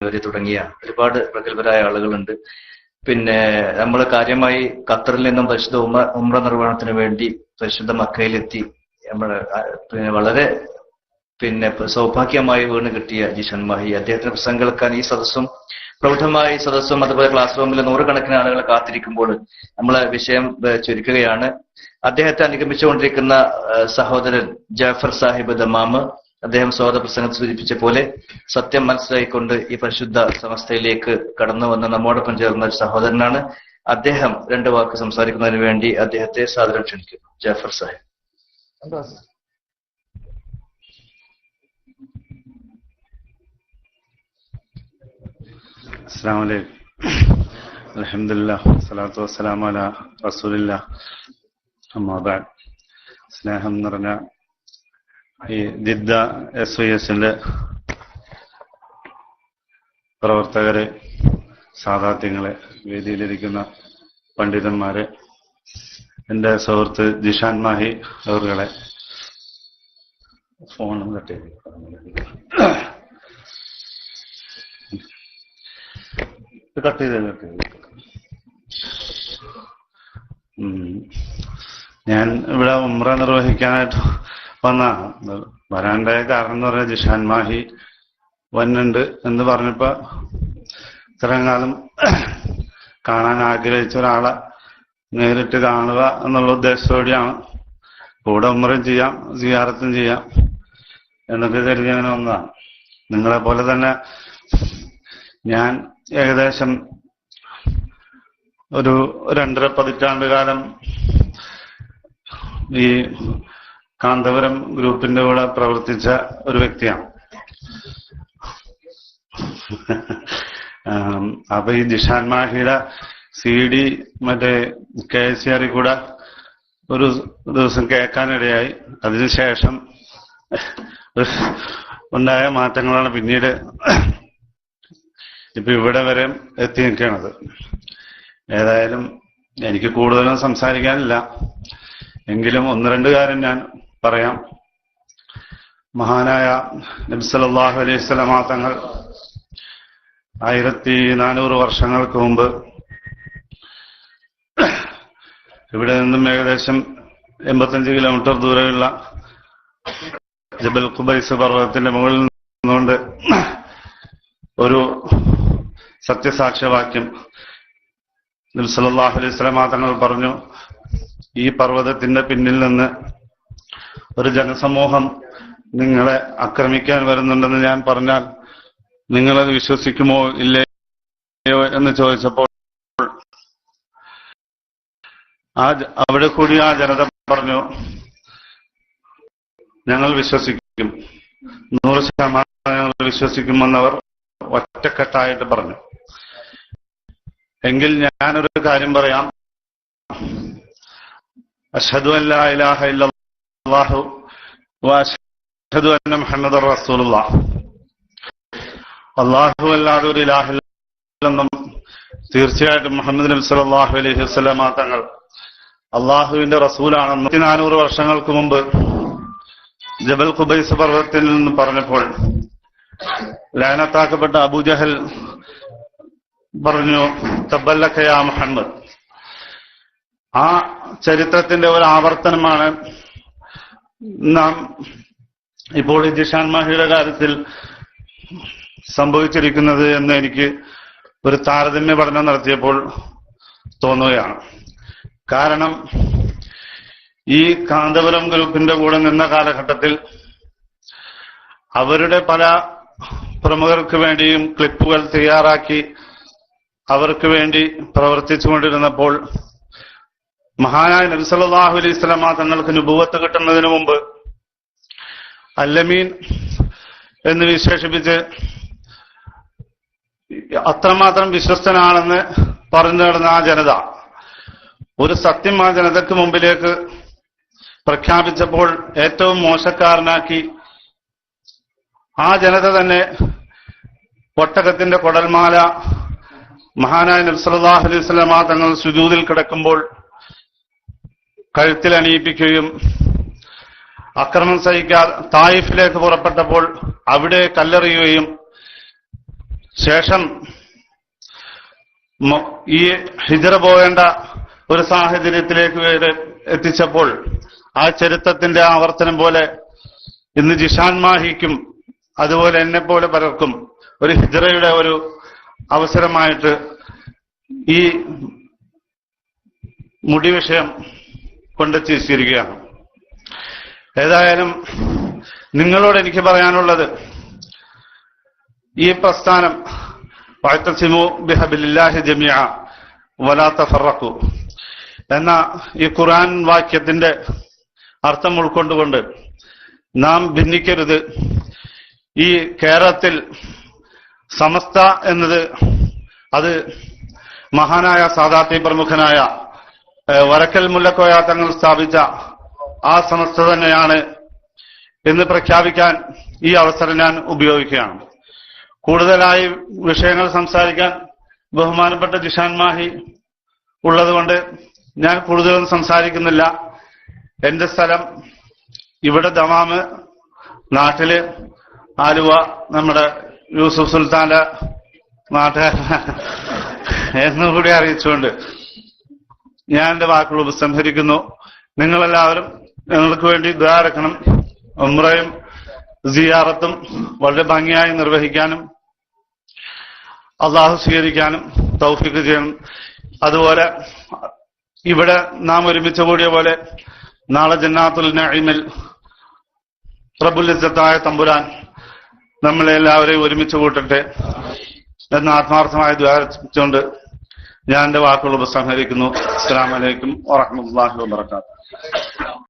എന്നിവര് തുടങ്ങിയ ഒരുപാട് പ്രഗത്ഭരായ ആളുകളുണ്ട്. പിന്നെ നമ്മൾ കാര്യമായി ഖത്തറിൽ നിന്നും പരിശുദ്ധ ഉമ ഉമ്ര നിർവഹണത്തിന് വേണ്ടി പരിശുദ്ധ മക്കയിലെത്തി. നമ്മൾ പിന്നെ വളരെ പിന്നെ സൗഭാഗ്യമായി വീണ് കിട്ടിയ ജിഷൻ മാഹി അദ്ദേഹത്തിന് പ്രസംഗം കേൾക്കാൻ ഈ സദസ്സും പ്രൗഢമായ സദസ്സും അതുപോലെ ക്ലാസ് റൂമിൽ നൂറുകണക്കിന് ആളുകൾ കാത്തിരിക്കുമ്പോൾ നമ്മളെ വിഷയം ചുരുക്കുകയാണ്. അദ്ദേഹത്തെ അനുഗമിച്ചുകൊണ്ടിരിക്കുന്ന സഹോദരൻ ജാഫർ സാഹിബ് ദമാമ് അദ്ദേഹം സ്വാഗത പ്രസംഗത്തിൽ സൂചിപ്പിച്ച പോലെ സത്യം മനസ്സിലായിക്കൊണ്ട് ഈ പരിശുദ്ധ സമസ്തയിലേക്ക് കടന്നു വന്ന നമ്മോടൊപ്പം ചേർന്ന ഒരു സഹോദരനാണ്. അദ്ദേഹം രണ്ട് വാക്ക് സംസാരിക്കുന്നതിന് വേണ്ടി അദ്ദേഹത്തെ സാദരം ക്ഷണിക്കുന്നു. ജാഫർ സാഹിബ്. അസ്സാം അലഹമില്ല സ്വലാത്തു വസ്സലാം അല റസൂലില്ല അമ്മാബാദ് സ്നേഹം നിറഞ്ഞ ഈ ജിദ്ദ എസ് വൈ എസിന്റെ പ്രവർത്തകരെ സാധാത്യങ്ങളെ വേദിയിലിരിക്കുന്ന പണ്ഡിതന്മാരെ എന്റെ സുഹൃത്ത് ജിഷാൻ മാഹി അവറുകളെ ഫോണും കട്ടി കട്ട് ചെയ്ത് കട്ട് ഞാൻ ഇവിടെ ഉമ്ര നിർവഹിക്കാനായിട്ട് വന്നതാണ് വരാണ്ടായ കാരണം എന്ന് പറഞ്ഞാൽ ജിഷാൻ മാഹി വന്നുണ്ട് എന്ന് പറഞ്ഞപ്പോ ഇത്രയും കാലം കാണാൻ ആഗ്രഹിച്ച ഒരാളെ നേരിട്ട് കാണുക എന്നുള്ള ഉദ്ദേശത്തോടെയാണ്. കൂടെ ഉമ്മറും ചെയ്യാം സിയാറത്തും ചെയ്യാം എന്നൊക്കെ കരുതി അങ്ങനെ നിങ്ങളെ പോലെ തന്നെ ഞാൻ ഏകദേശം ഒരു രണ്ടര പതിറ്റാണ്ട് കാലം ഈ കാന്തപുരം ഗ്രൂപ്പിന്റെ കൂടെ പ്രവർത്തിച്ച ഒരു വ്യക്തിയാണ്. അപ്പൊ ഈ ജിഷാൻ മാഹിയുടെ സി ഡി മറ്റേ കെ സി ആറിൽ കൂടെ ഒരു ദിവസം കേൾക്കാനിടയായി. അതിനുശേഷം ഉണ്ടായ മാറ്റങ്ങളാണ് പിന്നീട് ഇപ്പൊ ഇവിടെ വരെ എത്തി നിൽക്കണത് ഏതായാലും എനിക്ക് കൂടുതലും സംസാരിക്കാനില്ല. എങ്കിലും ഒന്ന് രണ്ട് കാര്യം ഞാൻ പറയാം. മഹാനായ നബ്സലാഹു അലൈഹി സ്വലമാ തങ്ങൾ ആയിരത്തി നാനൂറ് വർഷങ്ങൾക്ക് മുമ്പ് ഇവിടെ നിന്നും ഏകദേശം എൺപത്തഞ്ച് കിലോമീറ്റർ ദൂരെയുള്ള ജബൽ ഖുബൈസ് പർവതത്തിന്റെ മുകളിൽ നിന്നുകൊണ്ട് ഒരു സത്യസാക്ഷ്യവാക്യം നബ്സലാഹു അലൈഹി സ്വലമാ തങ്ങൾ പറഞ്ഞു. ഈ പർവതത്തിന്റെ പിന്നിൽ നിന്ന് ഒരു ജനസമൂഹം നിങ്ങളെ ആക്രമിക്കാൻ വരുന്നുണ്ടെന്ന് ഞാൻ പറഞ്ഞാൽ നിങ്ങളത് വിശ്വസിക്കുമോ ഇല്ലയോ എന്ന് ചോദിച്ചപ്പോൾ ആ അവിടെ കൂടി ആ ജനത പറഞ്ഞു ഞങ്ങൾ വിശ്വസിക്കും. നൂറ് ശതമാനം ഞങ്ങൾ വിശ്വസിക്കുമെന്നവർ ഒറ്റക്കെട്ടായിട്ട് പറഞ്ഞു. എങ്കിൽ ഞാനൊരു കാര്യം പറയാം. അഷ്ഹദു അല്ലാ ഇലാഹ ഇല്ലല്ലാഹു വ رسول അന്ന മുഹമ്മദ് റസൂലുള്ള. അല്ലാഹു അല്ലാതെ ഒരു ഇലാഹില്ലെന്നും തീർച്ചയായിട്ടും മുഹമ്മദ് നബി സല്ലല്ലാഹു അലൈഹി വസല്ലമ തങ്ങൾ അള്ളാഹുവിന്റെ റസൂലാണെന്ന് നാനൂറ് വർഷങ്ങൾക്ക് മുമ്പ് ജബൽ ഖുബൈസ് പർവതത്തിൽ നിന്ന് പറഞ്ഞപ്പോൾ ലാനത്താക്കപ്പെട്ട അബുജഹൽ പറഞ്ഞു തബല്ലഖയാ മുഹമ്മദ്. ആ ചരിത്രത്തിന്റെ ഒരു ആവർത്തനമാണ് നാം ഇപ്പോൾ ഈ ജിഷാൻ മാഹിയുടെ കാര്യത്തിൽ സംഭവിച്ചിരിക്കുന്നത് എന്ന് എനിക്ക് ഒരു താരതമ്യ പഠനം നടത്തിയപ്പോൾ തോന്നുകയാണ്. കാരണം ഈ കാന്തപുരം ഗ്രൂപ്പിന്റെ കൂടെ നിന്ന കാലഘട്ടത്തിൽ അവരുടെ പല പ്രമുഖർക്ക് വേണ്ടിയും ക്ലിപ്പുകൾ തയ്യാറാക്കി അവർക്ക് വേണ്ടി പ്രവർത്തിച്ചുകൊണ്ടിരുന്നപ്പോൾ മഹാനായ നബിസല്ലാഹു അലൈഹി സ്വലാമ തങ്ങൾക്ക് നുപൂവത്ത് കിട്ടുന്നതിന് മുമ്പ് അല്ലമീൻ എന്ന് വിശേഷിപ്പിച്ച് അത്രമാത്രം വിശ്വസ്തനാണെന്ന് പറഞ്ഞു നടന്ന ആ ജനത ഒരു സത്യം ആ ജനതയ്ക്ക് മുമ്പിലേക്ക് പ്രഖ്യാപിച്ചപ്പോൾ ഏറ്റവും മോശക്കാരനാക്കി ആ ജനത തന്നെ ഒട്ടകത്തിന്റെ കൊടൽമാല മഹാനായ നബ്സലാഹു അലൈഹി സ്വലാമ തങ്ങൾ സുജൂതിൽ കിടക്കുമ്പോൾ കഴുത്തിൽ അണിയിപ്പിക്കുകയും അക്രമം സഹിക്കാൻ തായിഫിലേക്ക് പുറപ്പെട്ടപ്പോൾ അവിടെ കല്ലെറിയുകയും ശേഷം ഈ ഹിജറ പോകേണ്ട ഒരു സാഹചര്യത്തിലേക്ക് എത്തിച്ചപ്പോൾ ആ ചരിത്രത്തിന്റെ ആവർത്തനം പോലെ ഇന്ന് ജിഷാൻ മാഹിക്കും അതുപോലെ എന്നെ പോലെ പലർക്കും ഒരു ഹിജറയുടെ ഒരു അവസരമായിട്ട് ഈ മുടി വിഷയം കൊണ്ടെത്തിച്ചിരിക്കുകയാണ് ഏതായാലും നിങ്ങളോട് എനിക്ക് പറയാനുള്ളത് ഈ പ്രസ്ഥാനം വഴത്തസിമു ബിഹബില്ലാഹി ജമിയ വലാത്ത ഫറക്കു എന്ന ഈ ഖുറാൻ വാക്യത്തിന്റെ അർത്ഥം ഉൾക്കൊണ്ടുകൊണ്ട് നാം ഭിന്നിക്കരുത്. ഈ കേരളത്തിൽ സമസ്ത എന്നത് അത് മഹാനായ സാധാർത്ഥ്യ പ്രമുഖനായ വരക്കൽ മുല്ലക്കോയ തങ്ങൾ സ്ഥാപിച്ച ആ സമസ്ത തന്നെയാണ് എന്ന് പ്രഖ്യാപിക്കാൻ ഈ അവസരം ഞാൻ ഉപയോഗിക്കുകയാണ്. കൂടുതലായി വിഷയങ്ങൾ സംസാരിക്കാൻ ബഹുമാനപ്പെട്ട ജിഷാൻ മാഹി ഉള്ളതുകൊണ്ട് ഞാൻ കൂടുതലൊന്നും സംസാരിക്കുന്നില്ല. എന്റെ സ്ഥലം ഇവിടെ ദമാമ് നാട്ടിൽ ആലുവ നമ്മുടെ യൂസുഫ് സുൽത്താന്റെ നാട്ടുകാര എന്നുകൂടി അറിയിച്ചുകൊണ്ട് ഞാൻ എന്റെ വാക്കുകൾ ഉപസംഹരിക്കുന്നു. നിങ്ങളെല്ലാവരും ഞങ്ങൾക്ക് വേണ്ടി ദ്വാരക്കണം ഉമ്രയും സിയാറത്തും വളരെ ഭംഗിയായി നിർവഹിക്കാനും അള്ളാഹു സ്വീകരിക്കാനും തൗഫിക്ക് ചെയ്യണം. അതുപോലെ ഇവിടെ നാം ഒരുമിച്ച് കൂടിയ പോലെ നാളെ ജന്നാത്തുൽ നഈമിൽ ഇസ്സത്തായ തമ്പുരാൻ നമ്മളെല്ലാവരെയും ഒരുമിച്ച് കൂട്ടട്ടെ എന്ന് ആത്മാർത്ഥമായി ദ്വാരിച്ചുകൊണ്ട് ഞാൻ എന്റെ വാക്കുകൾ ഉപസംഹരിക്കുന്നു. അസ്സാം വലൈക്കും വറഹ്മത്തുള്ളാഹി വബറകാതുഹു.